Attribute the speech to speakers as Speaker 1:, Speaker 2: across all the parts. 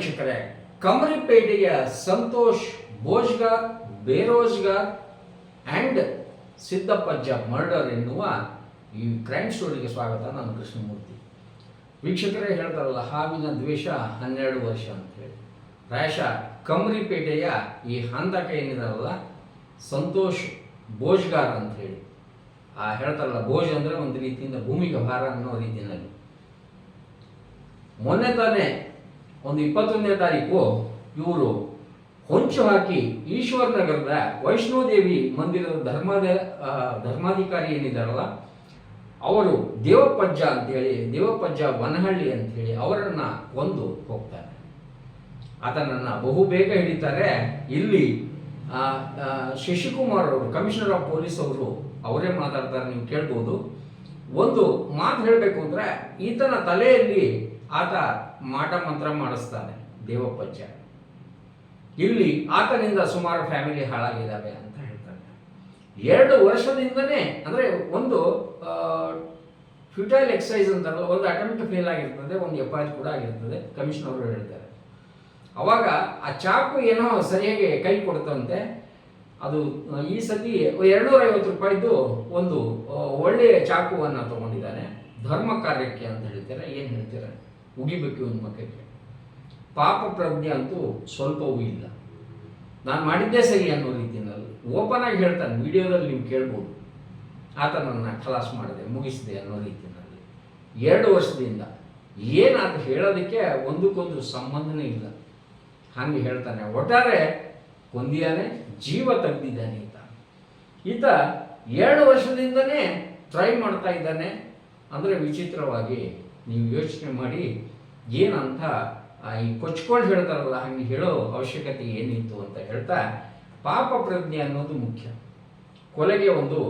Speaker 1: ವೀಕ್ಷಕರೇ, ಕಮರಿಪೇಟೆಯ ಸಂತೋಷ್ ಬೋಜ್ಗಾರ್ ಬೇರೋಜ್ಗಾರ್ ಆ್ಯಂಡ್ ಜ ಮರ್ಡರ್ ಎನ್ನುವ ಈ ಕ್ರೈಮ್ ಸ್ಟೋರಿಗೆ ಸ್ವಾಗತ. ನಾನು ಕೃಷ್ಣಮೂರ್ತಿ. ವೀಕ್ಷಕರೇ ಹೇಳ್ತಾರಲ್ಲ, ಹಾವಿನ ದ್ವೇಷ ಹನ್ನೆರಡು ವರ್ಷ ಅಂತೇಳಿ ಪ್ರಾಯಶಃ ಕಮರಿಪೇಟೆಯ ಈ ಹಂತಕ ಏನಿದಾರಲ್ಲ, ಸಂತೋಷ್ ಬೋಜ್ಗಾರ್ ಅಂತ ಹೇಳಿ. ಆ ಹೇಳ್ತಾರಲ್ಲ ಬೋಜ್ ಅಂದರೆ ಒಂದು ರೀತಿಯಿಂದ ಭೂಮಿಗೆ ಭಾರ ಅನ್ನೋ ರೀತಿಯಲ್ಲಿ. ಮೊನ್ನೆ ತಾನೇ ಒಂದು ಇಪ್ಪತ್ತೊಂದನೇ ತಾರೀಕು ಇವರು ಹೊಂಚು ಹಾಕಿ ಈಶ್ವರ ನಗರದ ವೈಷ್ಣೋದೇವಿ ಮಂದಿರದ ಧರ್ಮದ ಧರ್ಮಾಧಿಕಾರಿ ಏನಿದ್ದಾರಲ್ಲ, ಅವರು ದೇವಪ್ಪಜ್ಜ ಅಂತೇಳಿ, ದೇವಪ್ಪಜ್ಜ ವನಹಳ್ಳಿ ಅಂತೇಳಿ ಅವರನ್ನು ಕೊಂದು ಹೋಗ್ತಾರೆ. ಆತನನ್ನ ಬಹು ಬೇಗ ಹಿಡಿತಾರೆ. ಇಲ್ಲಿ ಶಶಿಕುಮಾರ್ ಅವರು, ಕಮಿಷನರ್ ಆಫ್ ಪೊಲೀಸ್ ಅವರು, ಅವರೇ ಮಾತಾಡ್ತಾರೆ, ನೀವು ಕೇಳ್ಬೋದು. ಒಂದು ಮಾತು ಹೇಳಬೇಕು ಅಂದ್ರೆ, ಈತನ ತಲೆಯಲ್ಲಿ ಆತ ಮಾಟ ಮಂತ್ರ ಮಾಡಿಸ್ತಾನೆ ದೇವಪ್ಪಜ್ಜ ಇಲ್ಲಿ ಆತನಿಂದ ಸುಮಾರು ಫ್ಯಾಮಿಲಿ ಹಾಳಾಗಿದ್ದಾವೆ ಅಂತ ಹೇಳ್ತಾರೆ. ಎರಡು ವರ್ಷದಿಂದನೇ ಅಂದ್ರೆ ಒಂದು ಫ್ಯೂಟೈಲ್ ಎಕ್ಸಸೈಸ್ ಅಂತ ಒಂದು ಅಟೆಂಪ್ಟ್ ಫೇಲ್ ಆಗಿರ್ತದೆ, ಒಂದು ಎಫ್ ಐ ಕೂಡ ಆಗಿರ್ತದೆ ಕಮಿಷನ್ ಅವರು ಹೇಳ್ತಾರೆ. ಅವಾಗ ಆ ಚಾಕು ಏನೋ ಸರಿಯಾಗಿ ಕೈ ಕೊಡ್ತಂತೆ, ಅದು, ಈ ಸತಿ ಎರಡ್ನೂರ ಐವತ್ತು ರೂಪಾಯಿದು ಒಂದು ಒಳ್ಳೆಯ ಚಾಕುವನ್ನು ತಗೊಂಡಿದ್ದಾನೆ. ಧರ್ಮ ಕಾರ್ಯಕ್ಕೆ ಅಂತ ಹೇಳ್ತಾರೆ, ಏನು ಹೇಳ್ತಾರೆ? ಉಗಿಬೇಕು ಒಂದು ಮಕ್ಕಳಿಗೆ ಪಾಪ ಪ್ರಜ್ಞೆ ಅಂತೂ ಸ್ವಲ್ಪವೂ ಇಲ್ಲ. ನಾನು ಮಾಡಿದ್ದೇ ಸರಿ ಅನ್ನೋ ರೀತಿಯಲ್ಲಿ ಓಪನ್ ಆಗಿ ಹೇಳ್ತಾನೆ, ವಿಡಿಯೋದಲ್ಲಿ ನೀವು ಕೇಳ್ಬೋದು. ಆತ ನನ್ನ ಕ್ಲಾಸ್ ಮಾಡಿದೆ, ಮುಗಿಸಿದೆ ಅನ್ನೋ ರೀತಿಯಲ್ಲಿ. ಎರಡು ವರ್ಷದಿಂದ ಏನಾದ ಹೇಳೋದಕ್ಕೆ ಒಂದಕ್ಕೊಂದು ಸಂಬಂಧನೇ ಇಲ್ಲ. ಹಾಗೆ ಹೇಳ್ತಾನೆ, ಒಟ್ಟಾರೆ ಕೊಂದಿಯಾನೆ, ಜೀವ ತೆಗೆದಿದ್ದಾನೆ ಈತ. ಈತ ಎರಡು ವರ್ಷದಿಂದನೇ ಟ್ರೈ ಮಾಡ್ತಾ ಇದ್ದಾನೆ. ಅಂದರೆ ವಿಚಿತ್ರವಾಗಿ ನೀವು ಯೋಚನೆ ಮಾಡಿ ಏನಂತ ಈ ಕೊಚ್ಕೊಂಡು ಹೇಳ್ತಾರಲ್ಲ, ಹಂಗೆ ಹೇಳೋ ಅವಶ್ಯಕತೆ ಏನಿತ್ತು ಅಂತ ಹೇಳ್ತಾ, ಪಾಪ ಪ್ರಜ್ಞೆ ಅನ್ನೋದು ಮುಖ್ಯ. ಕೊಲೆಗೆ ಒಂದು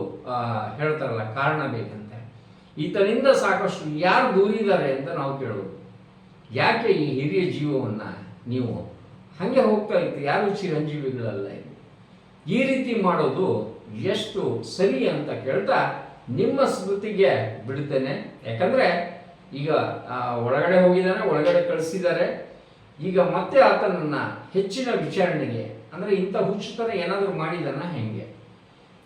Speaker 1: ಹೇಳ್ತಾರಲ್ಲ, ಕಾರಣ ಬೇಕಂತೆ. ಈತನಿಂದ ಸಾಕಷ್ಟು ಯಾರು ದೂರಿದ್ದಾರೆ ಅಂತ ನಾವು ಕೇಳೋದು ಯಾಕೆ ಈ ಹಿರಿಯ ಜೀವವನ್ನು ನೀವು ಹಾಗೆ ಹೋಗ್ತಾ ಇತ್ತು ಯಾರು ಚಿರಂಜೀವಿಗಳಲ್ಲ ಈ ರೀತಿ ಮಾಡೋದು ಎಷ್ಟು ಸರಿ ಅಂತ ಕೇಳ್ತಾ, ನಿಮ್ಮ ಸ್ಮೃತಿಗೆ ಬಿಡ್ತೇನೆ. ಯಾಕಂದ್ರೆ ಈಗ ಒಳಗಡೆ ಹೋಗಿದ್ದಾನೆ ಒಳಗಡೆ ಕಳಿಸಿದ್ದಾರೆ. ಈಗ ಮತ್ತೆ ಆತನನ್ನ ಹೆಚ್ಚಿನ ವಿಚಾರಣೆಗೆ, ಅಂದ್ರೆ ಇಂಥ ಹುಚ್ಚುತನ ಏನಾದರೂ ಮಾಡಿದಾನ ಹೆಂಗೆ?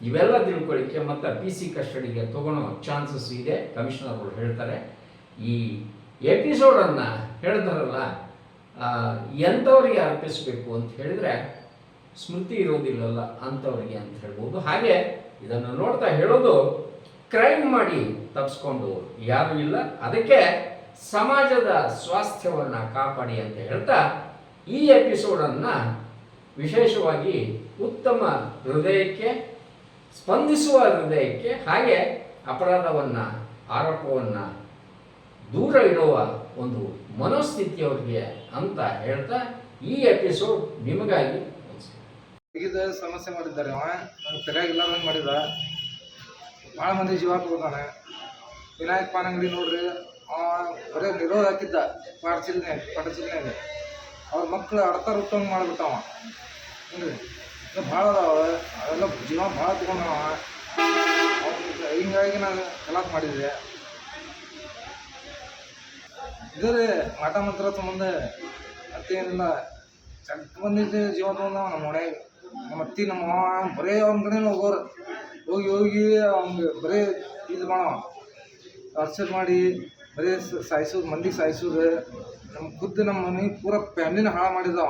Speaker 1: ಇವೆಲ್ಲ ತಿಳ್ಕೊಳ್ಳಿಕ್ಕೆ ಮತ್ತೆ ಪಿ ಸಿ ಕಸ್ಟಡಿಗೆ ತಗೊಳ್ಳೋ ಚಾನ್ಸಸ್ ಇದೆ ಕಮಿಷನರ್ಗಳು ಹೇಳ್ತಾರೆ. ಈ ಎಪಿಸೋಡನ್ನು ಹೇಳ್ತಾರಲ್ಲ ಎಂಥವ್ರಿಗೆ ಅರ್ಪಿಸಬೇಕು ಅಂತ ಹೇಳಿದ್ರೆ, ಸ್ಮೃತಿ ಇರೋದಿಲ್ಲಲ್ಲ ಅಂಥವ್ರಿಗೆ ಅಂತ ಹೇಳ್ಬೋದು. ಹಾಗೆ ಇದನ್ನು ನೋಡ್ತಾ ಹೇಳೋದು ಕ್ರೈಮ್ ಮಾಡಿ ತಪ್ಪಿಸ್ಕೊಂಡು ಯಾರೂ ಇಲ್ಲ, ಅದಕ್ಕೆ ಸಮಾಜದ ಸ್ವಾಸ್ಥ್ಯವನ್ನು ಕಾಪಾಡಿ ಅಂತ ಹೇಳ್ತಾ ಈ ಎಪಿಸೋಡನ್ನು ವಿಶೇಷವಾಗಿ ಉತ್ತಮ ಹೃದಯಕ್ಕೆ, ಸ್ಪಂದಿಸುವ ಹೃದಯಕ್ಕೆ ಹಾಗೆ ಅಪರಾಧವನ್ನು, ಆರೋಪವನ್ನು ದೂರ ಇಡುವ ಒಂದು ಮನೋಸ್ಥಿತಿಯವರಿಗೆ ಅಂತ ಹೇಳ್ತಾ ಈ ಎಪಿಸೋಡ್ ನಿಮಗಾಗಿ
Speaker 2: ಸಮಸ್ಯೆ ಮಾಡಿದ್ದಾರೆ ಅವ ಸರಿಯಾಗಿಲ್ಲ ಮಾಡಿದ. ಭಾಳ ಮಂದಿ ಜೀವ ಹೋದಾನೆ ವಿನಾಯಕ್ ಪಾನ್ ಅಂಗಡಿ ನೋಡ್ರಿ ಬರೇ ನಿರೋಧ ಹಾಕಿದ್ದ ಪಾಡ್ಚಿಲ್ನ್ಯಾಗ ಪಡಚಿಲ್ನ್ಯಾಗ ಅವ್ರ ಮಕ್ಳು ಅರ್ಥ ಉತ್ತಮ ಮಾಡ್ಬಿಟ್ಟವ. ಹ್ಞೂ ಭಾಳ ಅದಾವ, ಅವೆಲ್ಲ ಜೀವ ಭಾಳ ತಗೊಂಡವ. ಹಿಂಗಾಗಿ ನಾನು ಕಲಾಪ್ ಮಾಡಿದ್ದೆ. ಇದು ರೀ, ಮಾಟ ಮಂತ್ರ ಸಂಬಂಧ ಮತ್ತೇನಿಲ್ಲ ಚಟ್ ಬಂದಿದ್ದು ಜೀವ ತಗೊಂಡವ ನಮ್ಮ ಮನೆಯಾಗ. ನಮ್ಮ ಅತ್ತಿ, ನಮ್ಮ ಮಾವ, ಬರೇ ಅವ್ನ ಕಡೆನೇ ಹೋಗೋರು. ಹೋಗಿ ಹೋಗಿ ಅವ್ನಿಗೆ ಬರೀ ಇದು ಮಾಡೋ. ಟಾರ್ಚರ್ ಮಾಡಿ ಬರೇ ಸಾಯಿಸೋದು ಮಂದಿ ಸಾಯಿಸೋದು ನಮ್ಮ ಖುದ್ದು ನಮ್ಮ ಮನೆ ಪೂರ ಫ್ಯಾಮ್ಲಿನ ಹಾಳು ಮಾಡಿದವ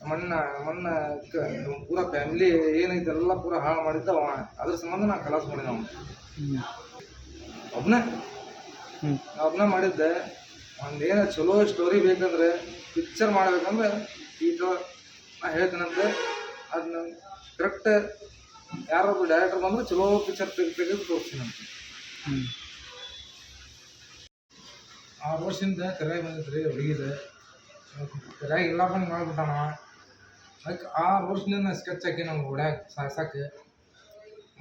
Speaker 2: ನಮ್ಮಣ್ಣ ನಮ್ಮಣ್ಣ ಕ- ನಮ್ಮ ಪೂರ ಫ್ಯಾಮ್ಲಿ ಏನೈತೆ ಎಲ್ಲ ಪೂರ ಹಾಳು ಮಾಡಿದ್ದವ ಅದ್ರ ಸಂಬಂಧ ನಾ ಮಾಡಿದ ಅವನು. ಒಬ್ಬನೇ ಒಬ್ಬನೇ ಮಾಡಿದ್ದೆ. ಒಂದೇನು ಚಲೋ ಸ್ಟೋರಿ ಬೇಕಂದ್ರೆ ಪಿಕ್ಚರ್ ಮಾಡ್ಬೇಕಂದ್ರೆ ಈ ಥರ ನಾ ಹೇಳ್ತೇನಂತೆ. ಅದನ್ನ ಕರೆಕ್ಟ್ ಯಾರೊಬ್ಬ ಡೈರೆಕ್ಟರ್ ಬಂದ್ರೆ ಚಲೋ ಪಿಕ್ಚರ್ ತೆಗೆದು ತೆಗೆದು ತೋರಿಸ್ತೀನಿ ಅಂತ. ಆರು ವರ್ಷದಿಂದ ತೆರೆಯಾಗಿ ಬಂದಿತ್ತು ರೀ ಹುಡುಗಿದೆ. ತೆರೆಯಾಗಿ ಇಲ್ಲ ಬಂದು ಮಾಡ್ಬಿಟ್ಟಾನ. ಅದಕ್ಕೆ ಆರು ವರ್ಷದಿಂದ ಸ್ಕೆಚ್ ಹಾಕಿ ನಮ್ಗೆ ಓಡ್ಯಾಗ ಸಾಯ್ಸಕ್ಕೆ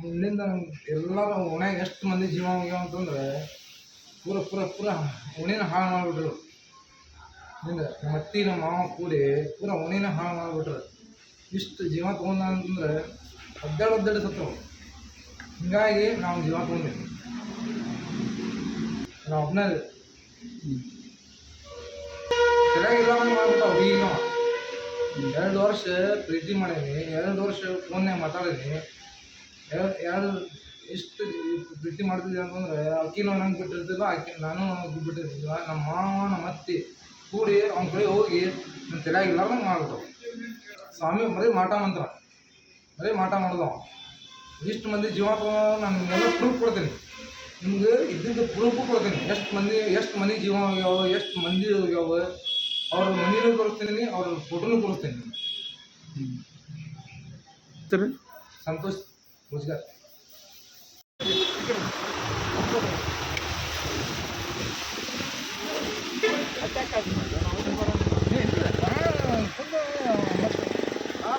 Speaker 2: ಇಲ್ಲಿಂದ ನಮ್ಗೆ ಎಲ್ಲರೂ ಓಣ್ಯಾಗ ಎಷ್ಟು ಮಂದಿ ಜೀವ ಹೋಗ್ಯಾವ ಅಂತಂದ್ರೆ ಪೂರ ಪೂರ ಪೂರ ಉಣಿನ ಹಾಳು ಮಾಡಿಬಿಟ್ರು. ಹಿಂಗೆ ನಮ್ಮ ಅತ್ತಿ ನಮ್ಮ ಮಾವ ಕೂಡಿ ಪೂರ ಉಣಿನ ಹಾಳು ಮಾಡಿಬಿಟ್ರು. ಇಷ್ಟು ಜೀವ ತೊಗೊಂಡ ಅಂತಂದ್ರೆ ಹದ್ದಾಡು ಒದ್ದಾಡ ಸತ್ತವು ಹಿಂಗಾಗಿ ನಾವು ಜೀವ ತೊಗೊಂಡಿವಿ ನಾವು ಒಬ್ಬನೇ ಸರಿಯಾಗಿಲ್ಲ ಮಾಡ್ಬಿಟ್ಟ ಹುಡುಗಿನ ಎರಡು ವರ್ಷ ಪ್ರೀತಿ ಮಾಡೀನಿ. ಎರಡು ವರ್ಷ ಫೋನ್ಯಾಗ ಮಾತಾಡೀನಿ. ಎರಡು ಎರಡು, ಎಷ್ಟು ಪ್ರೀತಿ ಮಾಡ್ತಿದ್ವಿ ಅಂತಂದ್ರೆ ಆಕಿನೂ ನಂಗೆ ಬಿಟ್ಟಿರ್ತಿಲ್ಲ ಆಕಿ ನಾನು ನಂಗೆ ಬಿಟ್ಟಿರ್ತಿಲ್ಲ. ನಮ್ಮ ಮಾವ, ನಮ್ಮ ಅತ್ತಿ ಕೂಡಿ ಅವ್ನ ಕಡೆ ಹೋಗಿ ನನ್ನ ಸರಿಯಾಗಿಲ್ಲ ಮಾಡ್ಬಿಟ್ಟು ಸ್ವಾಮಿ ಬರೀ ಮಾಟ ಮಂತ್ರ ಬರೀ ಮಾಟ ಮಾಡೋದು ಇಷ್ಟು ಮಂದಿ ಜೀವ ನಾನು ಎಲ್ಲ ಪ್ರೂಫ್ ಕೊಡ್ತೀನಿ. ನಿಮ್ಗೆ ಇದ್ದಿದ್ದು ಪ್ರೂಫು ಕೊಡ್ತೀನಿ. ಎಷ್ಟು ಮಂದಿ ಎಷ್ಟು ಮನೆ ಜೀವ ಯಾವ ಎಷ್ಟು ಮಂದಿ ಹೋಗ್ಯಾವ ಅವ್ರ ಮನಿನೂ ಕೊಡಿಸ್ತೀನಿ ಅವ್ರ ಫೋಟೋನು ಕೊಡಿಸ್ತೀನಿ. ಸಂತೋಷ್ ಮುಜ್ಗಾರ್ ಪ್ಲಾನ್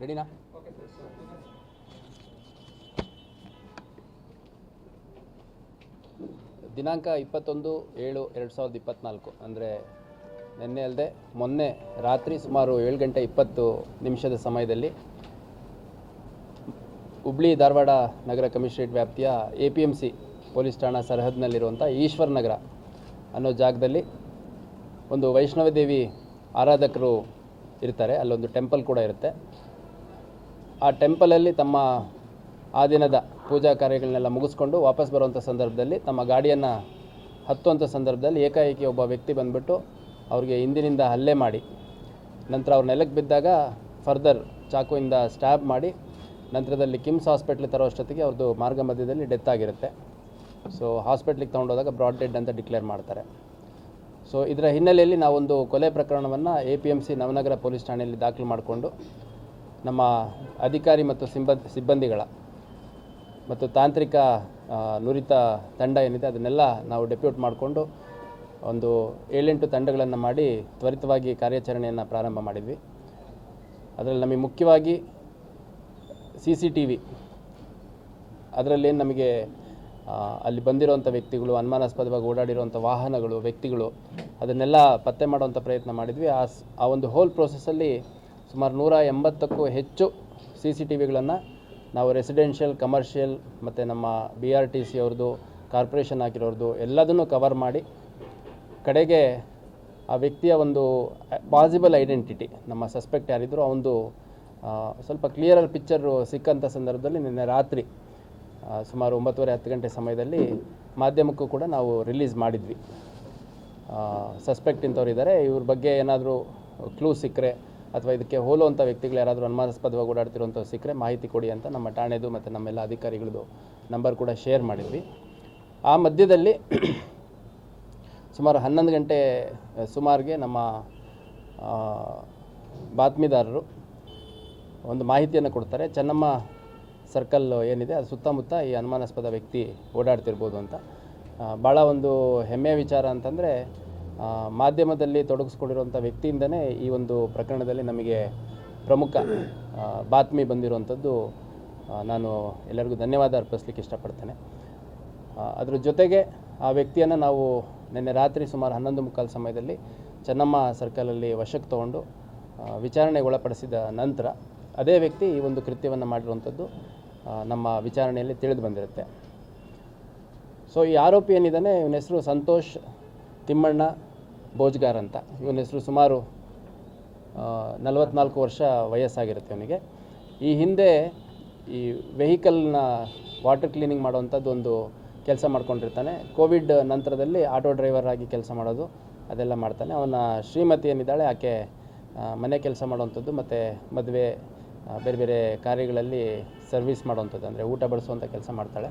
Speaker 3: ರೆಡಿನಾ ದಿನಾಂಕ ಇಪ್ಪತ್ತೊಂದು ಏಳು ಎರಡು ಸಾವಿರದ ಇಪ್ಪತ್ತ್ನಾಲ್ಕು ಅಂದರೆ ನಿನ್ನೆ ಅಲ್ಲದೆ ಮೊನ್ನೆ ರಾತ್ರಿ ಸುಮಾರು ಏಳು ಗಂಟೆ ಇಪ್ಪತ್ತು ನಿಮಿಷದ ಸಮಯದಲ್ಲಿ ಹುಬ್ಳಿ ಧಾರವಾಡ ನಗರ ಕಮಿಷನರೇಟ್ ವ್ಯಾಪ್ತಿಯ A P M C police ಠಾಣಾ ಸರಹದ್ನಲ್ಲಿರುವಂಥ ಈಶ್ವರ ನಗರ ಅನ್ನೋ ಜಾಗದಲ್ಲಿ ಒಂದು ವೈಷ್ಣವ ದೇವಿ ಆರಾಧಕರು ಇರ್ತಾರೆ, ಅಲ್ಲೊಂದು ಟೆಂಪಲ್ ಕೂಡ ಇರುತ್ತೆ. ಆ ಟೆಂಪಲಲ್ಲಿ ತಮ್ಮ ಆ ದಿನದ ಪೂಜಾ ಕಾರ್ಯಗಳನ್ನೆಲ್ಲ ಮುಗಿಸ್ಕೊಂಡು ವಾಪಸ್ ಬರುವಂಥ ಸಂದರ್ಭದಲ್ಲಿ ತಮ್ಮ ಗಾಡಿಯನ್ನು ಹತ್ತುವಂಥ ಸಂದರ್ಭದಲ್ಲಿ ಏಕಾಏಕಿ ಒಬ್ಬ ವ್ಯಕ್ತಿ ಬಂದುಬಿಟ್ಟು ಅವ್ರಿಗೆ ಹಿಂದಿನಿಂದ ಹಲ್ಲೆ ಮಾಡಿ, ನಂತರ ಅವ್ರ ನೆಲಕ್ಕೆ ಬಿದ್ದಾಗ ಫರ್ದರ್ ಚಾಕುವಿಂದ ಸ್ಟ್ಯಾಬ್ ಮಾಡಿ, ನಂತರದಲ್ಲಿ ಕಿಮ್ಸ್ ಹಾಸ್ಪಿಟ್ಲಿಗೆ ತರೋ ಅಷ್ಟೊತ್ತಿಗೆ ಅವ್ರದ್ದು ಮಾರ್ಗ ಮಧ್ಯದಲ್ಲಿ ಡೆತ್ ಆಗಿರುತ್ತೆ. ಸೊ ಹಾಸ್ಪಿಟ್ಲಿಗೆ ತೊಗೊಂಡೋದಾಗ ಬ್ರಾಡ್ ಡೆಡ್ ಅಂತ ಡಿಕ್ಲೇರ್ ಮಾಡ್ತಾರೆ. ಸೊ ಇದರ ಹಿನ್ನೆಲೆಯಲ್ಲಿ ನಾವೊಂದು ಕೊಲೆ ಪ್ರಕರಣವನ್ನು A P M C Navanagar police ಠಾಣೆಯಲ್ಲಿ ದಾಖಲು ಮಾಡಿಕೊಂಡು ನಮ್ಮ ಅಧಿಕಾರಿ ಮತ್ತು ಸಿಬ್ಬಂದಿ ಸಿಬ್ಬಂದಿಗಳ ಮತ್ತು ತಾಂತ್ರಿಕ ನುರಿತ ತಂಡ ಏನಿದೆ ಅದನ್ನೆಲ್ಲ ನಾವು ಡೆಪ್ಯೂಟ್ ಮಾಡಿಕೊಂಡು ಒಂದು ಏಳೆಂಟು ತಂಡಗಳನ್ನು ಮಾಡಿ ತ್ವರಿತವಾಗಿ ಕಾರ್ಯಾಚರಣೆಯನ್ನು ಪ್ರಾರಂಭ ಮಾಡಿದ್ವಿ. ಅದರಲ್ಲಿ ನಮಗೆ ಮುಖ್ಯವಾಗಿ ಸಿ ಸಿ ಟಿ ವಿ ಅದರಲ್ಲೇನು ನಮಗೆ ಅಲ್ಲಿ ಬಂದಿರುವಂಥ ವ್ಯಕ್ತಿಗಳು, ಅನುಮಾನಾಸ್ಪದವಾಗಿ ಓಡಾಡಿರುವಂಥ ವಾಹನಗಳು, ವ್ಯಕ್ತಿಗಳು, ಅದನ್ನೆಲ್ಲ ಪತ್ತೆ ಮಾಡುವಂಥ ಪ್ರಯತ್ನ ಮಾಡಿದ್ವಿ. ಆ ಆ ಒಂದು ಹೋಲ್ ಪ್ರೋಸೆಸ್ಸಲ್ಲಿ ಸುಮಾರು ನೂರ ಎಂಬತ್ತಕ್ಕೂ ಹೆಚ್ಚು ಸಿ ಸಿ ಟಿ ವಿಗಳನ್ನು ನಾವು ರೆಸಿಡೆನ್ಷಿಯಲ್ ಕಮರ್ಷಿಯಲ್ ಮತ್ತು ನಮ್ಮ ಬಿ ಆರ್ ಟಿ ಸಿ ಅವ್ರದ್ದು, ಕಾರ್ಪೊರೇಷನ್ ಹಾಕಿರೋರ್ದು ಎಲ್ಲದನ್ನು ಕವರ್ ಮಾಡಿ ಕಡೆಗೆ ಆ ವ್ಯಕ್ತಿಯ ಒಂದು ಪಾಸಿಬಲ್ ಐಡೆಂಟಿಟಿ ನಮ್ಮ ಸಸ್ಪೆಕ್ಟ್ ಯಾರಿದ್ರು ಒಂದು ಸ್ವಲ್ಪ ಕ್ಲಿಯರರ್ ಪಿಕ್ಚರು ಸಿಕ್ಕಂಥ ಸಂದರ್ಭದಲ್ಲಿ ನಿನ್ನೆ ರಾತ್ರಿ ಸುಮಾರು ಒಂಬತ್ತುವರೆ, ಹತ್ತು ಗಂಟೆ ಸಮಯದಲ್ಲಿ ಮಾಧ್ಯಮಕ್ಕೂ ಕೂಡ ನಾವು ರಿಲೀಸ್ ಮಾಡಿದ್ವಿ. ಸಸ್ಪೆಕ್ಟ್ ಇಂಥವ್ರು ಇದ್ದಾರೆ ಇವ್ರ ಬಗ್ಗೆ ಏನಾದರೂ ಕ್ಲೂ ಸಿಕ್ಕರೆ ಅಥವಾ ಇದಕ್ಕೆ ಹೋಲುವಂಥ ವ್ಯಕ್ತಿಗಳು ಯಾರಾದರೂ ಅನುಮಾನಾಸ್ಪದವಾಗಿ ಓಡಾಡ್ತಿರುವಂಥವ್ರು ಸಿಕ್ಕರೆ ಮಾಹಿತಿ ಕೊಡಿ ಅಂತ ನಮ್ಮ ಠಾಣೆದು ಮತ್ತು ನಮ್ಮೆಲ್ಲ ಅಧಿಕಾರಿಗಳದ್ದು ನಂಬರ್ ಕೂಡ ಶೇರ್ ಮಾಡಿದ್ವಿ. ಆ ಮಧ್ಯದಲ್ಲಿ ಸುಮಾರು ಹನ್ನೊಂದು ಗಂಟೆ ಸುಮಾರಿಗೆ ನಮ್ಮ ಬಾತ್ಮಿದಾರರು ಬಾತ್ಮೀದಾರರು ಒಂದು ಮಾಹಿತಿಯನ್ನು ಕೊಡ್ತಾರೆ. ಚೆನ್ನಮ್ಮ ಸರ್ಕಲ್ ಏನಿದೆ, ಅದು ಸುತ್ತಮುತ್ತ ಈ ಅನುಮಾನಾಸ್ಪದ ವ್ಯಕ್ತಿ ಓಡಾಡ್ತಿರ್ಬೋದು ಅಂತ. ಭಾಳ ಒಂದು ಹೆಮ್ಮೆಯ ವಿಚಾರ ಅಂತಂದರೆ ಮಾಧ್ಯಮದಲ್ಲಿ ತೊಡಗಿಸ್ಕೊಂಡಿರುವಂಥ ವ್ಯಕ್ತಿಯಿಂದನೇ ಈ ಒಂದು ಪ್ರಕರಣದಲ್ಲಿ ನಮಗೆ ಪ್ರಮುಖ ಬಾತ್ಮಿ ಬಂದಿರುವಂಥದ್ದು ನಾನು ಎಲ್ಲರಿಗೂ ಧನ್ಯವಾದ ಅರ್ಪಿಸ್ಲಿಕ್ಕೆ ಇಷ್ಟಪಡ್ತೇನೆ. ಅದರ ಜೊತೆಗೆ ಆ ವ್ಯಕ್ತಿಯನ್ನು ನಾವು ನಿನ್ನೆ ರಾತ್ರಿ ಸುಮಾರು ಹನ್ನೊಂದು ಮುಕ್ಕಾಲು ಸಮಯದಲ್ಲಿ ಚೆನ್ನಮ್ಮ ಸರ್ಕಲಲ್ಲಿ ವಶಕ್ಕೆ ತಗೊಂಡು ವಿಚಾರಣೆಗೆ ಒಳಪಡಿಸಿದ ನಂತರ, ಅದೇ ವ್ಯಕ್ತಿ ಈ ಒಂದು ಕೃತ್ಯವನ್ನು ಮಾಡಿರುವಂಥದ್ದು ನಮ್ಮ ವಿಚಾರಣೆಯಲ್ಲಿ ತಿಳಿದು ಬಂದಿರುತ್ತೆ. ಸೊ ಈ ಆರೋಪಿ ಏನಿದ್ದಾನೆ, ಇವನ ಹೆಸರು ಸಂತೋಷ್ ತಿಮ್ಮಣ್ಣ ಬೋಜ್ಗಾರ್ ಅಂತ. ಇವನ ಹೆಸರು ಸುಮಾರು ನಲವತ್ನಾಲ್ಕು ವರ್ಷ ವಯಸ್ಸಾಗಿರುತ್ತೆ ಅವನಿಗೆ. ಈ ಹಿಂದೆ ಈ ವೆಹಿಕಲ್ನ ವಾಟರ್ ಕ್ಲೀನಿಂಗ್ ಮಾಡುವಂಥದ್ದು ಒಂದು ಕೆಲಸ ಮಾಡ್ಕೊಂಡಿರ್ತಾನೆ. ಕೋವಿಡ್ ನಂತರದಲ್ಲಿ ಆಟೋ ಡ್ರೈವರ್ ಆಗಿ ಕೆಲಸ ಮಾಡೋದು ಅದೆಲ್ಲ ಮಾಡ್ತಾನೆ. ಅವನ ಶ್ರೀಮತಿ ಏನಿದ್ದಾಳೆ, ಆಕೆ ಮನೆ ಕೆಲಸ ಮಾಡುವಂಥದ್ದು, ಮತ್ತು ಮದುವೆ ಬೇರೆ ಬೇರೆ ಕಾರ್ಯಗಳಲ್ಲಿ ಸರ್ವಿಸ್ ಮಾಡುವಂಥದ್ದು, ಅಂದರೆ ಊಟ ಬಡಿಸುವಂಥ ಕೆಲಸ ಮಾಡ್ತಾಳೆ.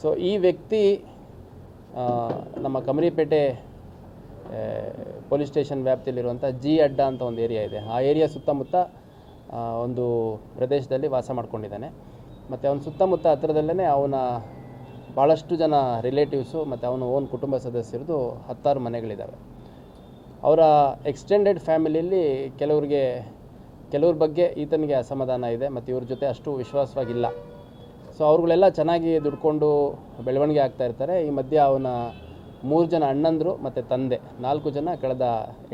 Speaker 3: ಸೊ ಈ ವ್ಯಕ್ತಿ ನಮ್ಮ ಕಮರಿಪೇಟೆ ಪೊಲೀಸ್ ಸ್ಟೇಷನ್ ವ್ಯಾಪ್ತಿಯಲ್ಲಿರುವಂಥ ಜಿ ಅಡ್ಡ ಅಂತ ಒಂದು ಏರಿಯಾ ಇದೆ. ಆ ಏರಿಯಾ ಸುತ್ತಮುತ್ತ ಒಂದು ಪ್ರದೇಶದಲ್ಲಿ ವಾಸ ಮಾಡ್ಕೊಂಡಿದ್ದಾನೆ. ಮತ್ತು ಅವನ ಸುತ್ತಮುತ್ತ ಹತ್ತಿರದಲ್ಲೇ ಅವನ ಭಾಳಷ್ಟು ಜನ ರಿಲೇಟಿವ್ಸು ಮತ್ತು ಅವನ ಓನ್ ಕುಟುಂಬ ಸದಸ್ಯರದು ಹತ್ತಾರು ಮನೆಗಳಿದ್ದಾವೆ. ಅವರ ಎಕ್ಸ್ಟೆಂಡೆಡ್ ಫ್ಯಾಮಿಲಿಯಲ್ಲಿ ಕೆಲವ್ರಿಗೆ ಕೆಲವ್ರ ಬಗ್ಗೆ ಈತನಿಗೆ ಅಸಮಾಧಾನ ಇದೆ, ಮತ್ತು ಇವ್ರ ಜೊತೆ ಅಷ್ಟು ವಿಶ್ವಾಸವಾಗಿಲ್ಲ. ಸೊ ಅವ್ರುಗಳೆಲ್ಲ ಚೆನ್ನಾಗಿ ದುಡ್ಕೊಂಡು ಬೆಳವಣಿಗೆ ಆಗ್ತಾ ಇರ್ತಾರೆ. ಈ ಮಧ್ಯೆ ಅವನ ಮೂರು ಜನ ಅಣ್ಣಂದರು ಮತ್ತು ತಂದೆ. ನಾಲ್ಕು ಜನ ಕಳೆದ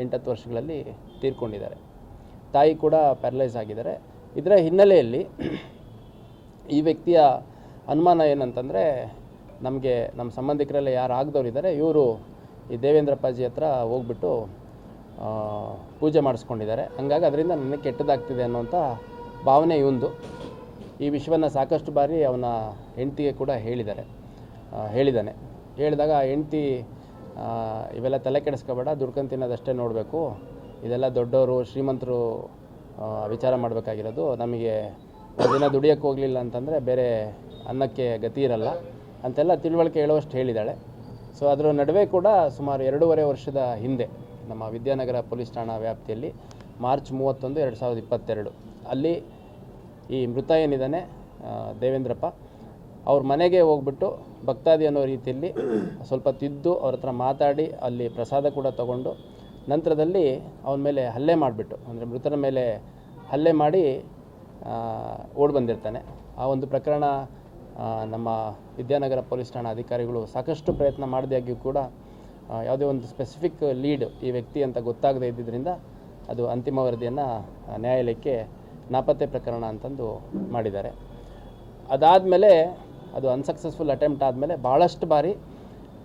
Speaker 3: ಎಂಟತ್ತು ವರ್ಷಗಳಲ್ಲಿ ತೀರ್ಕೊಂಡಿದ್ದಾರೆ. ತಾಯಿ ಕೂಡ ಪ್ಯಾರಲೈಸ್ ಆಗಿದ್ದಾರೆ. ಇದರ ಹಿನ್ನೆಲೆಯಲ್ಲಿ ಈ ವ್ಯಕ್ತಿಯ ಅನುಮಾನ ಏನಂತಂದರೆ, ನಮಗೆ ನಮ್ಮ ಸಂಬಂಧಿಕರೆಲ್ಲ ಯಾರು ಆಗದವ್ರು ಇದ್ದಾರೆ ಇವರು ಈ ದೇವೇಂದ್ರಪ್ಪಾಜಿ ಹತ್ರ ಹೋಗ್ಬಿಟ್ಟು ಪೂಜೆ ಮಾಡಿಸ್ಕೊಂಡಿದ್ದಾರೆ. ಹಂಗಾಗಿ ಅದರಿಂದ ನನಗೆ ಕೆಟ್ಟದಾಗ್ತಿದೆ ಅನ್ನೋಂಥ ಭಾವನೆ ಇವಂದು. ಈ ವಿಷಯವನ್ನು ಸಾಕಷ್ಟು ಬಾರಿ ಅವನ ಹೆಂಡತಿಗೆ ಕೂಡ ಹೇಳಿದ್ದಾರೆ. ಹೇಳಿದ್ದಾನೆ. ಹೇಳಿದಾಗ ಹೆಂಡ್ತಿ ಇವೆಲ್ಲ ತಲೆ ಕೆಡಿಸ್ಕೋಬೇಡ ದುಡ್ಕೊಂಡು ತಿನ್ನೋದಷ್ಟೇ ನೋಡಬೇಕು. ಇದೆಲ್ಲ ದೊಡ್ಡವರು, ಶ್ರೀಮಂತರು ವಿಚಾರ ಮಾಡಬೇಕಾಗಿರೋದು. ನಮಗೆ ದಿನ ದುಡಿಯೋಕ್ಕೆ ಹೋಗಲಿಲ್ಲ ಅಂತಂದರೆ ಬೇರೆ ಅನ್ನಕ್ಕೆ ಗತಿ ಇರಲ್ಲ. ಅಂತೆಲ್ಲ ತಿಳುವಳಿಕೆ ಹೇಳುವಷ್ಟು ಹೇಳಿದ್ದಾಳೆ. ಸೊ ಅದರ ನಡುವೆ ಕೂಡ ಸುಮಾರು ಎರಡೂವರೆ ವರ್ಷದ ಹಿಂದೆ ನಮ್ಮ ವಿದ್ಯಾನಗರ ಪೊಲೀಸ್ ಠಾಣಾ ವ್ಯಾಪ್ತಿಯಲ್ಲಿ ಮಾರ್ಚ್ ಮೂವತ್ತೊಂದು ಎರಡು ಸಾವಿರದ ಇಪ್ಪತ್ತೆರಡು. ಅಲ್ಲಿ ಈ ಮೃತ ಏನಿದ್ದಾನೆ ದೇವೇಂದ್ರಪ್ಪ, ಅವ್ರ ಮನೆಗೆ ಹೋಗ್ಬಿಟ್ಟು ಭಕ್ತಾದಿ ಅನ್ನೋ ರೀತಿಯಲ್ಲಿ ಸ್ವಲ್ಪ ತಿದ್ದು ಅವ್ರ ಹತ್ರ ಮಾತಾಡಿ ಅಲ್ಲಿ ಪ್ರಸಾದ ಕೂಡ ತಗೊಂಡು ನಂತರದಲ್ಲಿ ಅವನ ಮೇಲೆ ಹಲ್ಲೆ ಮಾಡಿಬಿಟ್ಟು, ಅಂದರೆ ಮೃತನ ಮೇಲೆ ಹಲ್ಲೆ ಮಾಡಿ ಓಡಿ ಬಂದಿರ್ತಾನೆ. ಆ ಒಂದು ಪ್ರಕರಣ ನಮ್ಮ ವಿದ್ಯಾನಗರ ಪೊಲೀಸ್ ಠಾಣಾ ಅಧಿಕಾರಿಗಳು ಸಾಕಷ್ಟು ಪ್ರಯತ್ನ ಮಾಡಿದಾಗ್ಯೂ ಕೂಡ ಯಾವುದೇ ಒಂದು ಸ್ಪೆಸಿಫಿಕ್ ಲೀಡ್ ಈ ವ್ಯಕ್ತಿ ಅಂತ ಗೊತ್ತಾಗದೇ ಇದ್ದಿದ್ದರಿಂದ ಅದು ಅಂತಿಮ ವರದಿಯನ್ನು ನ್ಯಾಯಾಲಯಕ್ಕೆ ನಾಪತ್ತೆ ಪ್ರಕರಣ ಅಂತಂದು ಮಾಡಿದ್ದಾರೆ. ಅದಾದಮೇಲೆ ಅದು ಅನ್ಸಕ್ಸಸ್ಫುಲ್ ಅಟೆಂಪ್ಟ್ ಆದಮೇಲೆ ಭಾಳಷ್ಟು ಬಾರಿ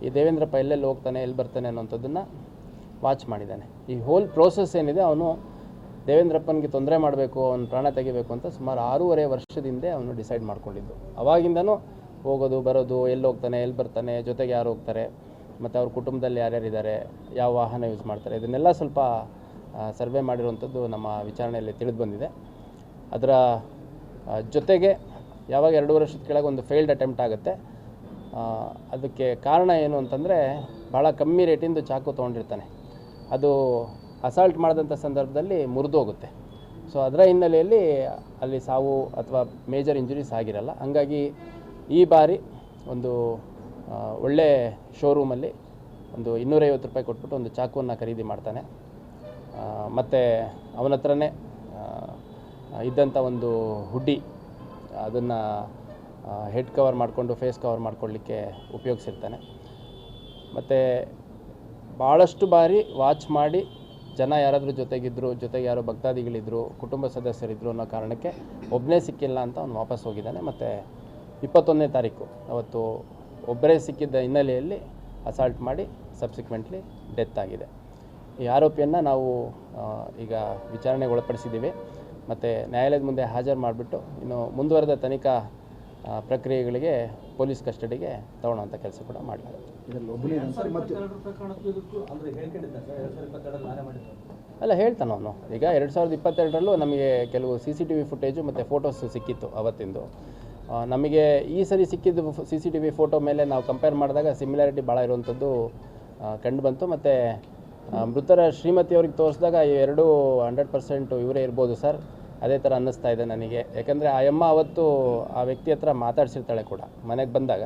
Speaker 3: ಈ ದೇವೇಂದ್ರಪ್ಪ ಎಲ್ಲೆಲ್ಲಿ ಹೋಗ್ತಾನೆ, ಎಲ್ಲಿ ಬರ್ತಾನೆ ಅನ್ನೋಂಥದ್ದನ್ನು ವಾಚ್ ಮಾಡಿದ್ದಾನೆ. ಈ ಹೋಲ್ ಪ್ರೋಸೆಸ್ ಏನಿದೆ, ಅವನು ದೇವೇಂದ್ರಪ್ಪನಿಗೆ ತೊಂದರೆ ಮಾಡಬೇಕು, ಅವನು ಪ್ರಾಣ ತೆಗಿಬೇಕು ಅಂತ ಸುಮಾರು ಆರೂವರೆ ವರ್ಷದಿಂದ ಅವನು ಡಿಸೈಡ್ ಮಾಡ್ಕೊಂಡಿದ್ದು. ಅವಾಗಿಂದನೂ ಹೋಗೋದು, ಬರೋದು, ಎಲ್ಲಿ ಹೋಗ್ತಾನೆ, ಎಲ್ಲಿ ಬರ್ತಾನೆ, ಜೊತೆಗೆ ಯಾರು ಹೋಗ್ತಾರೆ ಮತ್ತು ಅವ್ರ ಕುಟುಂಬದಲ್ಲಿ ಯಾರ್ಯಾರಿದ್ದಾರೆ, ಯಾವ ವಾಹನ ಯೂಸ್ ಮಾಡ್ತಾರೆ, ಇದನ್ನೆಲ್ಲ ಸ್ವಲ್ಪ ಸರ್ವೆ ಮಾಡಿರುವಂಥದ್ದು ನಮ್ಮ ವಿಚಾರಣೆಯಲ್ಲಿ ತಿಳಿದು ಬಂದಿದೆ. ಅದರ ಜೊತೆಗೆ ಯಾವಾಗ ಎರಡು ವರ್ಷದ ಕೆಳಗೆ ಒಂದು ಫೇಲ್ಡ್ ಅಟೆಂಪ್ಟ್ ಆಗುತ್ತೆ ಅದಕ್ಕೆ ಕಾರಣ ಏನು ಅಂತಂದರೆ ಭಾಳ ಕಮ್ಮಿ ರೇಟಿಂದು ಚಾಕು ತೊಗೊಂಡಿರ್ತಾನೆ. ಅದು ಅಸಾಲ್ಟ್ ಮಾಡಿದಂಥ ಸಂದರ್ಭದಲ್ಲಿ ಮುರಿದೋಗುತ್ತೆ ಸೊ ಅದರ ಹಿನ್ನೆಲೆಯಲ್ಲಿ ಅಲ್ಲಿ ಸಾವು ಅಥವಾ ಮೇಜರ್ ಇಂಜುರೀಸ್ ಆಗಿರಲ್ಲ. ಹಾಗಾಗಿ ಈ ಬಾರಿ ಒಂದು ಒಳ್ಳೆ ಶೋರೂಮಲ್ಲಿ ಒಂದು ಇನ್ನೂರೈವತ್ತು ರೂಪಾಯಿ ಕೊಟ್ಬಿಟ್ಟು ಒಂದು ಚಾಕುವನ್ನು ಖರೀದಿ ಮಾಡ್ತಾನೆ. ಮತ್ತು ಅವನ ಹತ್ರನೇ ಇದ್ದಂಥ ಒಂದು ಹುಡ್ಡಿ ಅದನ್ನು ಹೆಡ್ ಕವರ್ ಮಾಡಿಕೊಂಡು ಫೇಸ್ ಕವರ್ ಮಾಡ್ಕೊಳ್ಳಿಕ್ಕೆ ಉಪಯೋಗಿಸಿರ್ತಾನೆ. ಮತ್ತು ಭಾಳಷ್ಟು ಬಾರಿ ವಾಚ್ ಮಾಡಿ ಜನ ಯಾರಾದರೂ ಜೊತೆಗಿದ್ದರು ಜೊತೆಗೆ ಯಾರೋ ಭಕ್ತಾದಿಗಳಿದ್ದರು ಕುಟುಂಬ ಸದಸ್ಯರಿದ್ದರು ಅನ್ನೋ ಕಾರಣಕ್ಕೆ ಒಬ್ಬನೇ ಸಿಕ್ಕಿಲ್ಲ ಅಂತ ಅವ್ನು ವಾಪಸ್ ಹೋಗಿದ್ದಾನೆ. ಮತ್ತು ಇಪ್ಪತ್ತೊಂದನೇ ತಾರೀಕು, ಅವತ್ತು ಒಬ್ಬರೇ ಸಿಕ್ಕಿದ್ದ ಹಿನ್ನೆಲೆಯಲ್ಲಿ ಅಸಾಲ್ಟ್ ಮಾಡಿ ಸಬ್ಸಿಕ್ವೆಂಟ್ಲಿ ಡೆತ್ ಆಗಿದೆ. ಈ ಆರೋಪಿಯನ್ನು ನಾವು ಈಗ ವಿಚಾರಣೆಗೆ ಒಳಪಡಿಸಿದ್ದೀವಿ ಮತ್ತು ನ್ಯಾಯಾಲಯದ ಮುಂದೆ ಹಾಜರು ಮಾಡಿಬಿಟ್ಟು ಇನ್ನು ಮುಂದುವರೆದ ತನಿಖಾ ಪ್ರಕ್ರಿಯೆಗಳಿಗೆ ಪೊಲೀಸ್ ಕಸ್ಟಡಿಗೆ ತಗೊಳ್ಳೋಂಥ ಕೆಲಸ ಕೂಡ ಮಾಡಲಾಗುತ್ತೆ ಅಲ್ಲ ಹೇಳ್ತಾನೆ ಅವನು. ಈಗ ಎರಡು ಸಾವಿರದ ಇಪ್ಪತ್ತೆರಡರಲ್ಲೂ ನಮಗೆ ಕೆಲವು C C T V footage ಮತ್ತು ಫೋಟೋಸ್ ಸಿಕ್ಕಿತ್ತು ಅವತ್ತಿಂದು. ನಮಗೆ ಈ ಸರಿ ಸಿಕ್ಕಿದ್ದು C C T V photo ಮೇಲೆ ನಾವು ಕಂಪೇರ್ ಮಾಡಿದಾಗ ಸಿಮಿಲಾರಿಟಿ ಭಾಳ ಇರುವಂಥದ್ದು ಕಂಡು ಬಂತು. ಮತ್ತು ಮೃತರ ಶ್ರೀಮತಿಯವ್ರಿಗೆ ತೋರಿಸಿದಾಗ ಎರಡು ಹಂಡ್ರೆಡ್ ಪರ್ಸೆಂಟು ಇವರೇ ಇರ್ಬೋದು ಸರ್. ಅದೇ ಥರ ಅನ್ನಿಸ್ತಾ ಇದೆ ನನಗೆ. ಯಾಕಂದರೆ ಆ ಅಮ್ಮ ಅವತ್ತು ಆ ವ್ಯಕ್ತಿ ಹತ್ರ ಮಾತಾಡ್ಸಿರ್ತಾಳೆ ಕೂಡ. ಮನೆಗೆ ಬಂದಾಗ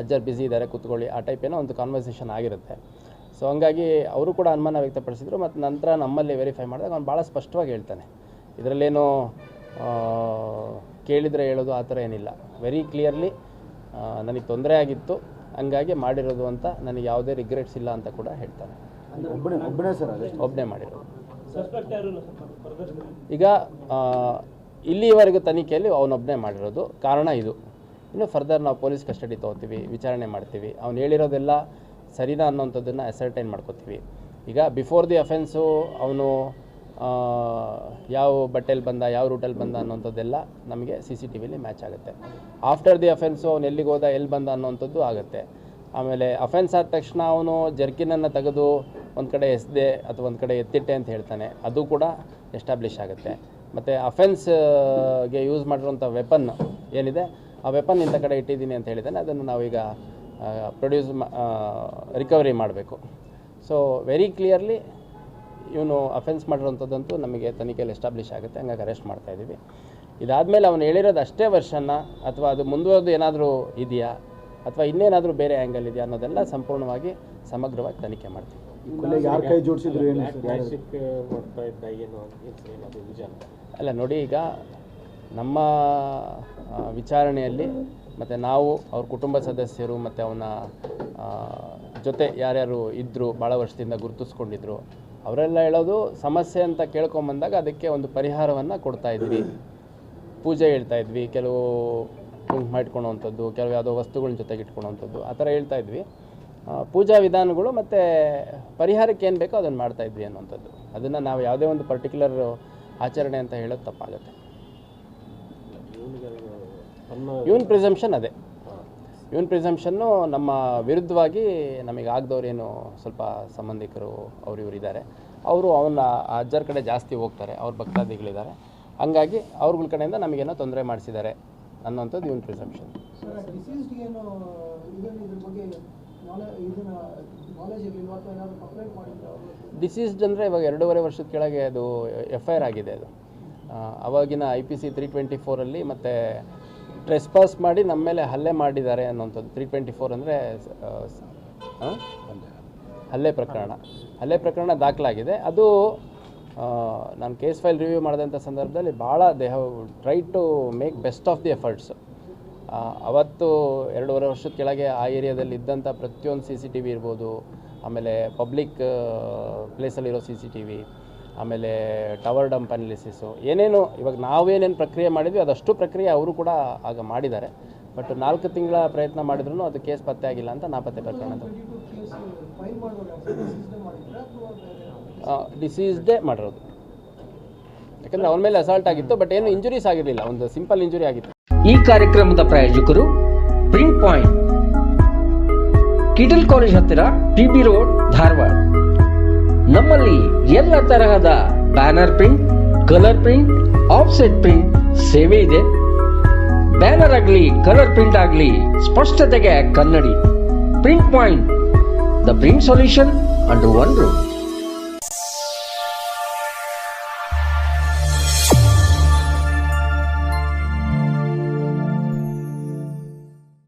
Speaker 3: ಅಜ್ಜರ್ ಬ್ಯುಸಿ ಇದ್ದಾರೆ ಕೂತ್ಕೊಳ್ಳಿ, ಆ ಟೈಪ್ ಏನೋ ಒಂದು ಕಾನ್ವರ್ಸೇಷನ್ ಆಗಿರುತ್ತೆ. ಸೊ ಹಂಗಾಗಿ ಅವರು ಕೂಡ ಅನುಮಾನ ವ್ಯಕ್ತಪಡಿಸಿದರು. ಮತ್ತು ನಂತರ ನಮ್ಮಲ್ಲಿ ವೆರಿಫೈ ಮಾಡಿದಾಗ ಅವ್ನು ಭಾಳ ಸ್ಪಷ್ಟವಾಗಿ ಹೇಳ್ತಾನೆ. ಇದರಲ್ಲೇನು ಕೇಳಿದರೆ ಹೇಳೋದು ಆ ಥರ ಏನಿಲ್ಲ. ವೆರಿ ಕ್ಲಿಯರ್ಲಿ ನನಗೆ ತೊಂದರೆ ಆಗಿತ್ತು. ಹಂಗಾಗಿ ಮಾಡಿರೋದು ಅಂತ ನನಗೆ ಯಾವುದೇ ರಿಗ್ರೆಟ್ಸ್ ಇಲ್ಲ ಅಂತ ಕೂಡ ಹೇಳ್ತಾರೆ.
Speaker 4: ಒಬ್ಬನೇ
Speaker 3: ಮಾಡಿರೋದು. ಈಗ ಇಲ್ಲಿವರೆಗೂ ತನಿಖೆಯಲ್ಲಿ ಅವನೊಬ್ಬನೇ ಮಾಡಿರೋದು. ಕಾರಣ ಇದು. ಇನ್ನು ಫರ್ದರ್ ನಾವು ಪೊಲೀಸ್ ಕಸ್ಟಡಿ ತೊಗೋತೀವಿ ವಿಚಾರಣೆ ಮಾಡ್ತೀವಿ. ಅವ್ನು ಹೇಳಿರೋದೆಲ್ಲ ಸರಿನಾ ಅನ್ನೋಂಥದ್ದನ್ನು ಅಸರ್ಟೈನ್ ಮಾಡ್ಕೋತೀವಿ. ಈಗ ಬಿಫೋರ್ ದಿ ಅಫೆನ್ಸು ಅವನು ಯಾವ ಬಟ್ಟೆಲಿ ಬಂದ, ಯಾವ ರೂಟಲ್ಲಿ ಬಂದ ಅನ್ನೋಂಥದ್ದೆಲ್ಲ ನಮಗೆ ಸಿ ಸಿ ಟಿ ವಿಲಿ ಮ್ಯಾಚ್ ಆಗುತ್ತೆ. ಆಫ್ಟರ್ ದಿ ಅಫೆನ್ಸು ಅವ್ನು ಎಲ್ಲಿಗೆ ಹೋದ ಎಲ್ಲಿ ಬಂದ ಅನ್ನೋಂಥದ್ದು ಆಗುತ್ತೆ. ಆಮೇಲೆ ಅಫೆನ್ಸ್ ಆದ ತಕ್ಷಣ ಅವನು ಜರ್ಕಿನನ್ನು ತೆಗೆದು ಒಂದು ಕಡೆ ಎಸ್ದೆ ಅಥವಾ ಒಂದು ಕಡೆ ಎತ್ತಿಟ್ಟೆ ಅಂತ ಹೇಳ್ತಾನೆ. ಅದು ಕೂಡ ಎಸ್ಟಾಬ್ಲಿಷ್ ಆಗುತ್ತೆ. ಮತ್ತು ಅಫೆನ್ಸ್ಗೆ ಯೂಸ್ ಮಾಡಿರುವಂಥ ವೆಪನ್ ಏನಿದೆ, ಆ ವೆಪನ್ ಇಂಥ ಕಡೆ ಇಟ್ಟಿದ್ದೀನಿ ಅಂತ ಹೇಳಿದ್ದಾನೆ ಅದನ್ನು ನಾವೀಗ ಪ್ರೊಡ್ಯೂಸ್ ರಿಕವರಿ ಮಾಡಬೇಕು. ಸೊ ವೆರಿ ಕ್ಲಿಯರ್ಲಿ ಇವನು ಅಫೆನ್ಸ್ ಮಾಡಿರೋಂಥದ್ದಂತೂ ನಮಗೆ ತನಿಖೆಯಲ್ಲಿ ಎಸ್ಟಾಬ್ಲಿಷ್ ಆಗುತ್ತೆ. ಹಂಗಾಗಿ ಅರೆಸ್ಟ್ ಮಾಡ್ತಾ ಇದ್ದೀವಿ. ಇದಾದಮೇಲೆ ಅವನು ಹೇಳಿರೋದು ಅಷ್ಟೇ ವರ್ಷನ ಅಥವಾ ಅದು ಮುಂದುವರೆದು ಏನಾದರೂ ಇದೆಯಾ ಅಥವಾ ಇನ್ನೇನಾದರೂ ಬೇರೆ ಆ್ಯಂಗಲ್ ಇದೆಯಾ ಅನ್ನೋದೆಲ್ಲ ಸಂಪೂರ್ಣವಾಗಿ ಸಮಗ್ರವಾಗಿ ತನಿಖೆ ಮಾಡ್ತೀವಿ.
Speaker 4: ಕೊಲೆಗೆ ಯಾರು ಕೈ ಜೋಡಿಸಿದ್ರು ಏನು ಸರ್?
Speaker 5: ಮಾಡ್ತಾ ಇದ್ದ ಏನು ಏನದು ನಿಜ
Speaker 3: ಅಲ್ಲ ನೋಡಿ ಈಗ ನಮ್ಮ ವಿಚಾರಣೆಯಲ್ಲಿ ಮತ್ತು ನಾವು ಅವ್ರ ಕುಟುಂಬ ಸದಸ್ಯರು ಮತ್ತು ಅವನ ಜೊತೆ ಯಾರ್ಯಾರು ಇದ್ದರು ಭಾಳ ವರ್ಷದಿಂದ ಗುರುತಿಸ್ಕೊಂಡಿದ್ರು ಅವರೆಲ್ಲ ಹೇಳೋದು ಸಮಸ್ಯೆ ಅಂತ ಕೇಳ್ಕೊಂಬಂದಾಗ ಅದಕ್ಕೆ ಒಂದು ಪರಿಹಾರವನ್ನು ಕೊಡ್ತಾ ಇದ್ವಿ. ಪೂಜೆ ಹೇಳ್ತಾ ಇದ್ವಿ. ಕೆಲವು ಕುಂಕುಮ ಇಟ್ಕೊಳೋವಂಥದ್ದು ಕೆಲವು ಯಾವುದೋ ವಸ್ತುಗಳನ್ನ ಜೊತೆಗೆ ಇಟ್ಕೊಳ್ಳೋವಂಥದ್ದು ಆ ಥರ ಹೇಳ್ತಾ ಇದ್ವಿ. ಪೂಜಾ ವಿಧಾನಗಳು ಮತ್ತು ಪರಿಹಾರಕ್ಕೆ ಏನು ಬೇಕೋ ಅದನ್ನು ಮಾಡ್ತಾ ಇದ್ವಿ ಅನ್ನುವಂಥದ್ದು. ಅದನ್ನು ನಾವು ಯಾವುದೇ ಒಂದು ಪರ್ಟಿಕ್ಯುಲರ್ ಆಚರಣೆ ಅಂತ ಹೇಳೋದು ತಪ್ಪಾಗುತ್ತೆ. ಇವನ್ ಪ್ರಿಸಂಪ್ಷನ್ ಅದೇ. ಇವನ್ ಪ್ರಿಸಂಪ್ಷನ್ನು ನಮ್ಮ ವಿರುದ್ಧವಾಗಿ ನಮಗೆ ಆಗದವ್ರೇನು ಸ್ವಲ್ಪ ಸಂಬಂಧಿಕರು ಅವ್ರು ಇವರು ಇದ್ದಾರೆ. ಅವರು ಅವನ ಅಜ್ಜರ ಕಡೆ ಜಾಸ್ತಿ ಹೋಗ್ತಾರೆ. ಅವ್ರ ಭಕ್ತಾದಿಗಳಿದ್ದಾರೆ. ಹಂಗಾಗಿ ಅವ್ರಗಳ ಕಡೆಯಿಂದ ನಮಗೇನೋ ತೊಂದರೆ ಮಾಡಿಸಿದ್ದಾರೆ ಅನ್ನೋಂಥದ್ದು ಇವನ್ ಪ್ರಿಸಂಪ್ಷನ್
Speaker 6: ಡಿಸೀಸ್ಡ್
Speaker 3: ಅಂದರೆ ಇವಾಗ ಎರಡೂವರೆ ವರ್ಷದ ಕೆಳಗೆ ಅದು ಎಫ್ ಐ ಆರ್ ಆಗಿದೆ ಅದು. ಅವಾಗಿನ I P C three twenty ಫೋರಲ್ಲಿ ಮತ್ತು ಟ್ರೆಸ್ಪಾಸ್ ಮಾಡಿ ನಮ್ಮ ಮೇಲೆ ಹಲ್ಲೆ ಮಾಡಿದ್ದಾರೆ ಅನ್ನೋಂಥದ್ದು ತ್ರೀ ಟ್ವೆಂಟಿ ಫೋರ್ ಅಂದರೆ ಹಲ್ಲೆ ಪ್ರಕರಣ. ಹಲ್ಲೆ ಪ್ರಕರಣ ದಾಖಲಾಗಿದೆ. ಅದು ನಾನು ಕೇಸ್ ಫೈಲ್ ರಿವ್ಯೂ ಮಾಡಿದಂಥ ಸಂದರ್ಭದಲ್ಲಿ ಭಾಳ they try to make best of the efforts ಅವತ್ತು ಎರಡೂವರೆ ವರ್ಷದ ಕೆಳಗೆ ಆ ಏರಿಯಾದಲ್ಲಿ ಇದ್ದಂಥ ಪ್ರತಿಯೊಂದು ಸಿ ಸಿ ಟಿ ವಿ ಇರ್ಬೋದು, ಆಮೇಲೆ ಪಬ್ಲಿಕ್ ಪ್ಲೇಸಲ್ಲಿರೋ ಸಿ ಸಿ ಟಿ ವಿ ಆಮೇಲೆ ಟವರ್ ಡಂಪ್ ಅನಾಲಿಸಿಸು ಏನೇನು, ಇವಾಗ ನಾವೇನೇನು ಪ್ರಕ್ರಿಯೆ ಮಾಡಿದ್ವಿ, ಅದಷ್ಟು ಪ್ರಕ್ರಿಯೆ ಅವರು ಕೂಡ ಆಗ ಮಾಡಿದ್ದಾರೆ. ಬಟ್ ನಾಲ್ಕು ತಿಂಗಳ ಪ್ರಯತ್ನ ಮಾಡಿದ್ರು ಅದು ಕೇಸ್ ಪತ್ತೆ ಆಗಿಲ್ಲ ಅಂತ ನಾಪತ್ತೆ ಪ್ರಕರಣ
Speaker 6: ಡಿಸೀಸ್ಡೇ
Speaker 3: ಮಾಡಿರೋದು. ಯಾಕಂದ್ರೆ ಅವನ ಮೇಲೆ ಅಸಾಲ್ಟ್ ಆಗಿತ್ತು ಬಟ್ ಏನು ಇಂಜುರೀಸ್ ಆಗಿರಲಿಲ್ಲ. ಒಂದು ಸಿಂಪಲ್ ಇಂಜುರಿ ಆಗಿತ್ತು.
Speaker 1: ಈ ಕಾರ್ಯಕ್ರಮದ ಪ್ರಾಯೋಜಕರು ಪ್ರಿಂಟ್ ಪಾಯಿಂಟ್ ಕಿಟಲ್ ಕಾಲೇಜ್ ಹತ್ತಿರ ಟಿ ರೋಡ್ ಧಾರವಾಡ. ನಮ್ಮಲ್ಲಿ ಎಲ್ಲ ತರಹದ banner print, colour print, offset print ಸೇವೆ ಇದೆ. ಬ್ಯಾನರ್ ಆಗಲಿ, ಕಲರ್ ಪ್ರಿಂಟ್ ಆಗಲಿ ಸ್ಪಷ್ಟತೆಗೆ ಕನ್ನಡಿ. Print point, the print solution under one room.